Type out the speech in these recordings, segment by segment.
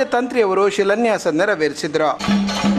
ತಂತ್ರಿಯವರು ಶಿಲಾನ್ಯಾಸ ನೆರವೇರಿಸಿದರು.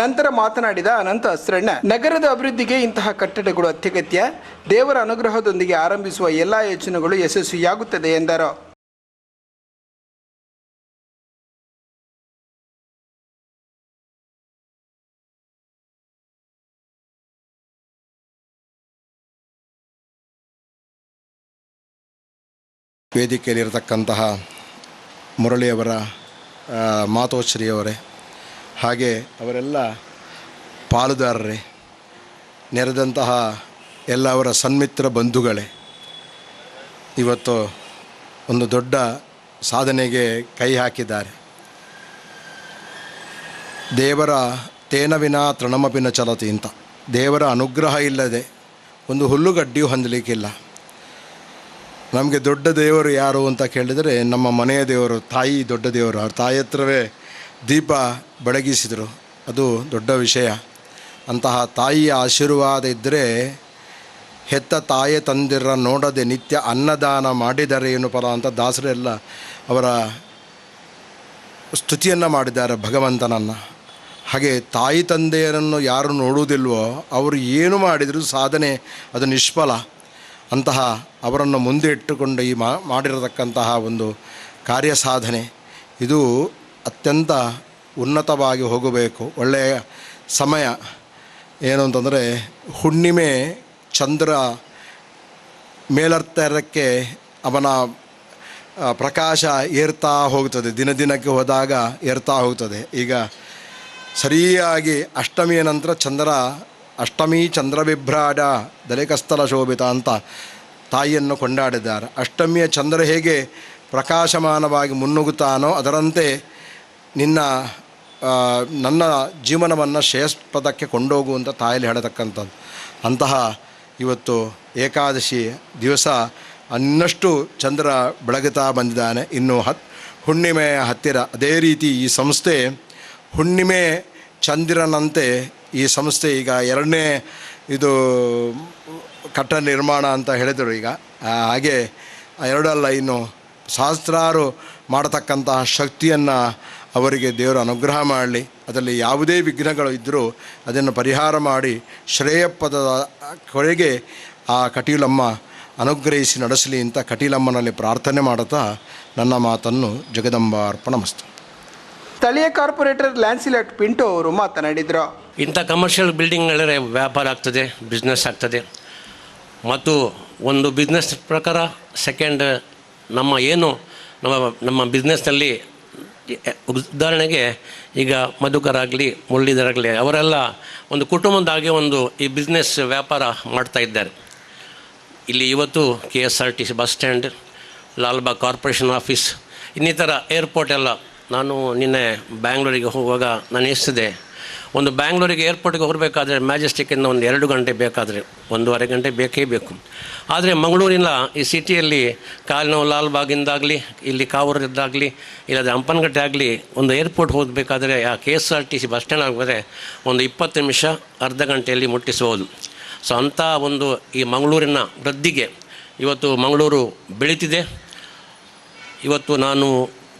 ನಂತರ ಮಾತನಾಡಿದ ಅನಂತ ಅಸ್ರಣ್ಣ, ನಗರದ ಅಭಿವೃದ್ಧಿಗೆ ಇಂತಹ ಕಟ್ಟಡಗಳು ಅತ್ಯಗತ್ಯ, ದೇವರ ಅನುಗ್ರಹದೊಂದಿಗೆ ಆರಂಭಿಸುವ ಎಲ್ಲಾ ಯೋಜನೆಗಳು ಯಶಸ್ವಿಯಾಗುತ್ತದೆ ಎಂದರು. ವೇದಿಕೆಯಲ್ಲಿರತಕ್ಕಂತಹ ಮುರಳಿಯವರ ಮಾತೋಶ್ರೀಯವರೇ ಹಾಗೆ ಅವರೆಲ್ಲ ಪಾಲುದಾರರೇ, ನೆರೆದಂತಹ ಎಲ್ಲ ಅವರ ಸನ್ಮಿತ್ರ ಬಂಧುಗಳೇ, ಇವತ್ತು ಒಂದು ದೊಡ್ಡ ಸಾಧನೆಗೆ ಕೈ ಹಾಕಿದ್ದಾರೆ. ದೇವರ ತೇನವಿನ ತೃಣಮಪಿನ ಚಲತಿ ಅಂತ. ದೇವರ ಅನುಗ್ರಹ ಇಲ್ಲದೆ ಒಂದು ಹುಲ್ಲುಗಡ್ಡಿಯೂ ಹೊಂದಲಿಕ್ಕಿಲ್ಲ. ನಮಗೆ ದೊಡ್ಡ ದೇವರು ಯಾರು ಅಂತ ಕೇಳಿದರೆ ನಮ್ಮ ಮನೆಯ ದೇವರು, ತಾಯಿ ದೊಡ್ಡ ದೇವರು. ಅವ್ರ ತಾಯಿ ಹತ್ರವೇ ದೀಪ ಬೆಳಗಿಸಿದರು. ಅದು ದೊಡ್ಡ ವಿಷಯ. ಅಂತಹ ತಾಯಿಯ ಆಶೀರ್ವಾದ ಇದ್ದರೆ ಹೆತ್ತ ತಾಯಿ ತಂದಿರ ನೋಡದೆ ನಿತ್ಯ ಅನ್ನದಾನ ಮಾಡಿದರೆ ಏನು ಫಲ ಅಂತ ದಾಸರೆಲ್ಲ ಅವರ ಸ್ತುತಿಯನ್ನು ಮಾಡಿದ್ದಾರೆ ಭಗವಂತನನ್ನು. ಹಾಗೆ ತಾಯಿ ತಂದೆಯರನ್ನು ಯಾರು ನೋಡುವುದಿಲ್ವೋ ಅವರು ಏನು ಮಾಡಿದರೂ ಸಾಧನೆ, ಅದು ನಿಷ್ಫಲ. ಅಂತಹ ಅವರನ್ನು ಮುಂದೆ ಇಟ್ಟುಕೊಂಡು ಈ ಮಾಡಿರತಕ್ಕಂತಹ ಒಂದು ಕಾರ್ಯ ಸಾಧನೆ. ಇದು ಅತ್ಯಂತ ಉನ್ನತವಾಗಿ ಹೋಗಬೇಕು. ಒಳ್ಳೆಯ ಸಮಯ ಏನು ಅಂತಂದರೆ ಹುಣ್ಣಿಮೆ ಚಂದ್ರ ಮೇಲರ್ತರಕ್ಕೆ ಅವನ ಪ್ರಕಾಶ ಏರ್ತಾ ಹೋಗ್ತದೆ ದಿನ ದಿನಕ್ಕೆ ಹೋದಾಗ ಏರ್ತಾ ಹೋಗ್ತದೆ ಈಗ ಸರಿಯಾಗಿ ಅಷ್ಟಮಿಯ ನಂತರ ಚಂದ್ರ, ಅಷ್ಟಮಿ ಚಂದ್ರವಿಭ್ರಾಡ ದಲಿಕಸ್ಥಲ ಶೋಭಿತ ಅಂತ ತಾಯಿಯನ್ನು ಕೊಂಡಾಡಿದ್ದಾರೆ. ಅಷ್ಟಮಿಯ ಚಂದ್ರ ಹೇಗೆ ಪ್ರಕಾಶಮಾನವಾಗಿ ಮುನ್ನುಗ್ಗುತ್ತಾನೋ ಅದರಂತೆ ನಿನ್ನ ನನ್ನ ಜೀವನವನ್ನು ಶ್ರೇಯಸ್ಪದಕ್ಕೆ ಕೊಂಡೋಗು ಅಂತ ತಾಯಲ್ಲಿ ಹೇಳತಕ್ಕಂಥದ್ದು. ಅಂತಹ ಇವತ್ತು ಏಕಾದಶಿ ದಿವಸ ಅನ್ನಷ್ಟು ಚಂದ್ರ ಬೆಳಗುತ್ತಾ ಬಂದಿದ್ದಾನೆ. ಇನ್ನು ಹತ್ ಹುಣ್ಣಿಮೆಯ ಹತ್ತಿರ ಅದೇ ರೀತಿ ಈ ಸಂಸ್ಥೆ, ಹುಣ್ಣಿಮೆ ಚಂದಿರನಂತೆ ಈ ಸಂಸ್ಥೆ ಈಗ ಎರಡನೇ ಇದು ಕಟ್ಟ ನಿರ್ಮಾಣ ಅಂತ ಹೇಳಿದರು ಈಗ. ಹಾಗೆ ಎರಡಲ್ಲ ಇನ್ನು ಸಹಸ್ರಾರು ಮಾಡತಕ್ಕಂತಹ ಶಕ್ತಿಯನ್ನು ಅವರಿಗೆ ದೇವರು ಅನುಗ್ರಹ ಮಾಡಲಿ. ಅದರಲ್ಲಿ ಯಾವುದೇ ವಿಘ್ನಗಳು ಇದ್ದರೂ ಅದನ್ನು ಪರಿಹಾರ ಮಾಡಿ ಶ್ರೇಯಪದದ ಕೊಳೆಗೆ ಆ ಕಟೀಲಮ್ಮ ಅನುಗ್ರಹಿಸಿ ನಡೆಸಲಿ ಅಂತ ಕಟೀಲಮ್ಮನಲ್ಲಿ ಪ್ರಾರ್ಥನೆ ಮಾಡುತ್ತಾ ನನ್ನ ಮಾತನ್ನು ಜಗದಂಬ ಅರ್ಪಣಮಸ್ತು ಸ್ಥಳೀಯ ಕಾರ್ಪೊರೇಟರ್ ಲ್ಯಾನ್ಸಿಲೆಟ್ ಪಿಂಟೋ ಅವರು ಮಾತನಾಡಿದರು. ಇಂಥ ಕಮರ್ಷಿಯಲ್ ಬಿಲ್ಡಿಂಗ್ಗಳೇ ವ್ಯಾಪಾರ ಆಗ್ತದೆ ಬಿಸ್ನೆಸ್ ಆಗ್ತದೆ. ಮತ್ತು ಒಂದು ಬಿಸ್ನೆಸ್ ಪ್ರಕಾರ ಸೆಕೆಂಡ್ ನಮ್ಮ ಏನು ನಮ್ಮ ನಮ್ಮ ಬಿಸ್ನೆಸ್ನಲ್ಲಿ ಉದಾಹರಣೆಗೆ, ಈಗ ಮಧುಕರಾಗಲಿ, ಮುರಳೀಧರಾಗಲಿ, ಅವರೆಲ್ಲ ಒಂದು ಕುಟುಂಬದಾಗೆ ಒಂದು ಈ ಬಿಸ್ನೆಸ್ ವ್ಯಾಪಾರ ಮಾಡ್ತಾ ಇದ್ದಾರೆ. ಇಲ್ಲಿ ಇವತ್ತು K S R T C bus stand Lalbagh corporation office ಇನ್ನಿತರ ಏರ್ಪೋರ್ಟ್ ಎಲ್ಲ. ನಾನು ನಿನ್ನೆ ಬ್ಯಾಂಗ್ಳೂರಿಗೆ ಹೋಗುವಾಗ ನಾನು ಎಷ್ಟಿದೆ? ಒಂದು ಬ್ಯಾಂಗ್ಳೂರಿಗೆ ಏರ್ಪೋರ್ಟ್ಗೆ ಹೋಗಬೇಕಾದ್ರೆ ಮ್ಯಾಜೆಸ್ಟಿಕ್ಕಿಂದ ಒಂದು ಎರಡು ಗಂಟೆ ಬೇಕಾದರೆ, ಒಂದೂವರೆ ಗಂಟೆ ಬೇಕೇ ಬೇಕು. ಆದರೆ ಮಂಗಳೂರಿನ ಈ ಸಿಟಿಯಲ್ಲಿ ಕಾಲಿನೋ ಲಾಲ್ಬಾಗಿಂದಾಗಲಿ ಇಲ್ಲಿ ಕಾವೂರದ್ದಾಗಲಿ ಇಲ್ಲದೆ ಹಂಪನಗಟ್ಟೆ ಆಗಲಿ ಒಂದು ಏರ್ಪೋರ್ಟ್ ಹೋಗಬೇಕಾದ್ರೆ ಆ K S R T C bus stand ಆಗಿದ್ರೆ ಒಂದು ಇಪ್ಪತ್ತು ನಿಮಿಷ ಅರ್ಧ ಗಂಟೆಯಲ್ಲಿ ಮುಟ್ಟಿಸಬಹುದು. ಸೊ ಅಂಥ ಒಂದು ಈ ಮಂಗಳೂರಿನ ವೃದ್ಧಿಗೆ ಇವತ್ತು ಮಂಗಳೂರು ಬೆಳೀತಿದೆ. ಇವತ್ತು ನಾನು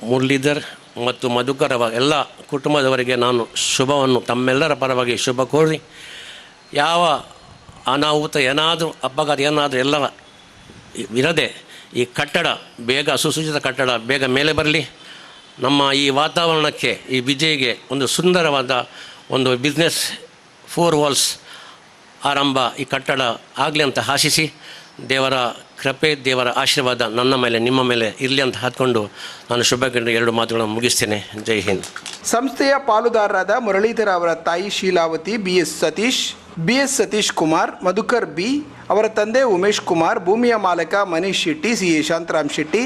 ಮುರಳೀಧರ್ ಮತ್ತು ಮಧುಕರ ಎಲ್ಲ ಕುಟುಂಬದವರಿಗೆ ನಾನು ಶುಭವನ್ನು ತಮ್ಮೆಲ್ಲರ ಪರವಾಗಿ ಶುಭ ಕೋರಿ. ಯಾವ ಅನಾಹುತ ಏನಾದರೂ, ಅಪಘಾತ ಏನಾದರೂ ಎಲ್ಲ ಇರದೆ ಈ ಕಟ್ಟಡ, ಬೇಗ ಸುಸಜ್ಜಿತ ಕಟ್ಟಡ ಬೇಗ ಮೇಲೆ ಬರಲಿ. ನಮ್ಮ ಈ ವಾತಾವರಣಕ್ಕೆ, ಈ ವಿಜಯ್ಗೆ ಒಂದು ಸುಂದರವಾದ ಒಂದು ಬಿಸ್ನೆಸ್ ಫೋರ್ ವಾಲ್ಸ್ ಆರಂಭ ಈ ಕಟ್ಟಡ ಆಗಲಿ ಅಂತ ಆಶಿಸಿ ದೇವರ ಕೃಪೆ ದೇವರ ಆಶೀರ್ವಾದ ನನ್ನ ಮೇಲೆ, ನಿಮ್ಮ ಮೇಲೆ ಇರಲಿ ಅಂತ ಹಾಕೊಂಡು ನಾನು ಶುಭ ಎರಡು ಮಾತುಗಳನ್ನು ಮುಗಿಸ್ತೇನೆ. ಜೈ ಹಿಂದ್. ಸಂಸ್ಥೆಯ ಪಾಲುದಾರರಾದ ಮುರಳೀಧರ ಅವರ ತಾಯಿ Sheelavathi, B S Satish B S Satish Kumar, Madhukar B, ಅವರ ತಂದೆ ಉಮೇಶ್ ಕುಮಾರ್, ಭೂಮಿಯ ಮಾಲಕ Manish Shetty, C A Shantaram Shetty,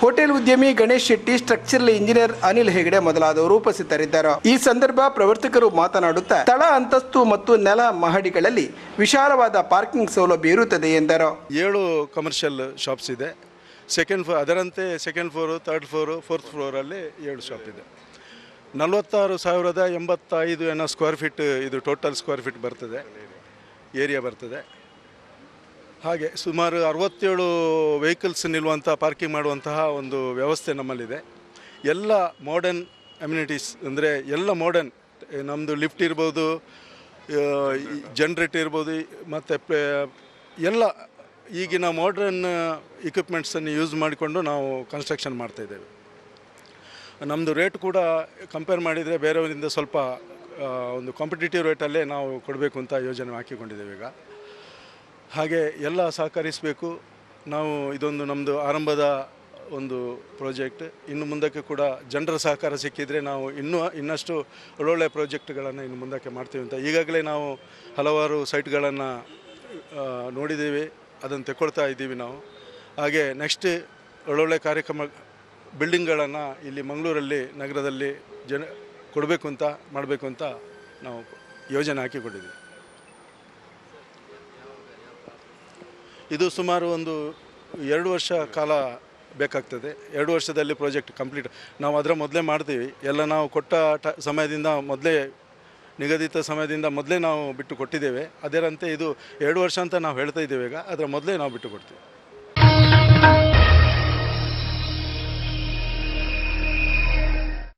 hotel ಉದ್ಯಮಿ ಗಣೇಶ್ ಶೆಟ್ಟಿ, ಸ್ಟ್ರಕ್ಚರಲ್ ಇಂಜಿನಿಯರ್ ಅನಿಲ್ ಹೆಗಡೆ ಮೊದಲಾದವರು ಉಪಸ್ಥಿತರಿದ್ದರು. ಈ ಸಂದರ್ಭ ಪ್ರವರ್ತಕರು ಮಾತನಾಡುತ್ತಾ, ತಳ ಅಂತಸ್ತು ಮತ್ತು ನೆಲ ಮಹಡಿಗಳಲ್ಲಿ ವಿಶಾಲವಾದ ಪಾರ್ಕಿಂಗ್ ಸೌಲಭ್ಯ ಇರುತ್ತದೆ ಎಂದರು. ಏಳು ಕಮರ್ಷಿಯಲ್ ಶಾಪ್ಸ್ ಇದೆ. ಸೆಕೆಂಡ್ ಫ್ಲೋರ್ ಅದರಂತೆ second floor third floor fourth ಫ್ಲೋರಲ್ಲಿ ಏಳು ಶಾಪ್ ಇದೆ. ನಲವತ್ತಾರು ಸಾವಿರದ ಎಂಬತ್ತೈದು ಏನೋ ಸ್ಕ್ವೇರ್ ಫೀಟ್ ಇದು ಟೋಟಲ್ ಸ್ಕ್ವೇರ್ ಫೀಟ್ ಬರ್ತದೆ. ಏರಿಯಾ ಬರ್ತದೆ. ಹಾಗೆ ಸುಮಾರು ಅರವತ್ತೇಳು ವೆಹಿಕಲ್ಸ್ ನಿಲ್ಲುವಂಥ ಪಾರ್ಕಿಂಗ್ ಮಾಡುವಂತಹ ಒಂದು ವ್ಯವಸ್ಥೆ ನಮ್ಮಲ್ಲಿದೆ. ಎಲ್ಲ ಮಾಡರ್ನ್ ಅಮ್ಯುನಿಟೀಸ್ ಅಂದರೆ ಎಲ್ಲ ಮಾಡರ್ನ್ ನಮ್ಮದು ಲಿಫ್ಟ್ ಇರ್ಬೋದು ಜನ್ರೇಟ್ ಇರ್ಬೋದು, ಮತ್ತು ಎಲ್ಲ ಈಗಿನ ಮಾಡರ್ನ್ ಇಕ್ವಿಪ್ಮೆಂಟ್ಸನ್ನು ಯೂಸ್ ಮಾಡಿಕೊಂಡು ನಾವು ಕನ್ಸ್ಟ್ರಕ್ಷನ್ ಮಾಡ್ತಾಯಿದ್ದೇವೆ ನಮ್ಮದು ರೇಟ್ ಕೂಡ ಕಂಪೇರ್ ಮಾಡಿದರೆ ಬೇರೆಯವರಿಂದ ಸ್ವಲ್ಪ ಒಂದು ಕಾಂಪಿಟೇಟಿವ್ ರೇಟಲ್ಲೇ ನಾವು ಕೊಡಬೇಕು ಅಂತ ಯೋಜನೆ ಹಾಕಿಕೊಂಡಿದ್ದೇವೆ ಈಗ. ಹಾಗೆ ಎಲ್ಲ ಸಹಕರಿಸಬೇಕು. ನಾವು ಇದೊಂದು ನಮ್ಮದು ಆರಂಭದ ಒಂದು ಪ್ರಾಜೆಕ್ಟ್ ಇನ್ನು ಮುಂದಕ್ಕೆ ಕೂಡ ಜನರ ಸಹಕಾರ ಸಿಕ್ಕಿದರೆ ನಾವು ಇನ್ನೂ, ಇನ್ನಷ್ಟು ಒಳ್ಳೊಳ್ಳೆ ಪ್ರಾಜೆಕ್ಟ್ಗಳನ್ನು ಇನ್ನು ಮುಂದಕ್ಕೆ ಮಾಡ್ತೀವಿ ಅಂತ. ಈಗಾಗಲೇ ನಾವು ಹಲವಾರು ಸೈಟ್ಗಳನ್ನು ನೋಡಿದ್ದೀವಿ. ಅದನ್ನು ತೆಕ್ಕೊಳ್ತಾ ಇದ್ದೀವಿ ನಾವು. ಹಾಗೆ ನೆಕ್ಸ್ಟ್ ಒಳ್ಳೊಳ್ಳೆ ಕಾರ್ಯಕ್ರಮ ಬಿಲ್ಡಿಂಗ್ಗಳನ್ನು ಇಲ್ಲಿ ಮಂಗಳೂರಲ್ಲಿ, ನಗರದಲ್ಲಿ ಜನ ಕೊಡಬೇಕು ಅಂತ, ಮಾಡಬೇಕು ಅಂತ ನಾವು ಯೋಜನೆ ಹಾಕಿಕೊಂಡಿದ್ದೀವಿ ಇದು ಸುಮಾರು ಒಂದು ಎರಡು ವರ್ಷ ಕಾಲ ಬೇಕಾಗ್ತದೆ. ಎರಡು ವರ್ಷದಲ್ಲಿ ಪ್ರಾಜೆಕ್ಟ್ ಕಂಪ್ಲೀಟ್. ನಾವು ಅದರ ಮೊದಲೇ ಮಾಡ್ತೀವಿ. ಎಲ್ಲ ನಾವು ಕೊಟ್ಟ ಟ, ಸಮಯದಿಂದ ಮೊದಲೇ, ನಿಗದಿತ ಸಮಯದಿಂದ ಮೊದಲೇ ನಾವು ಬಿಟ್ಟು ಕೊಟ್ಟಿದ್ದೇವೆ. ಅದರಂತೆ ಇದು ಎರಡು ವರ್ಷ ಅಂತ ನಾವು ಹೇಳ್ತಾ ಇದ್ದೇವೆ ಈಗ. ಅದರ ಮೊದಲೇ ನಾವು ಬಿಟ್ಟು ಕೊಡ್ತೀವಿ.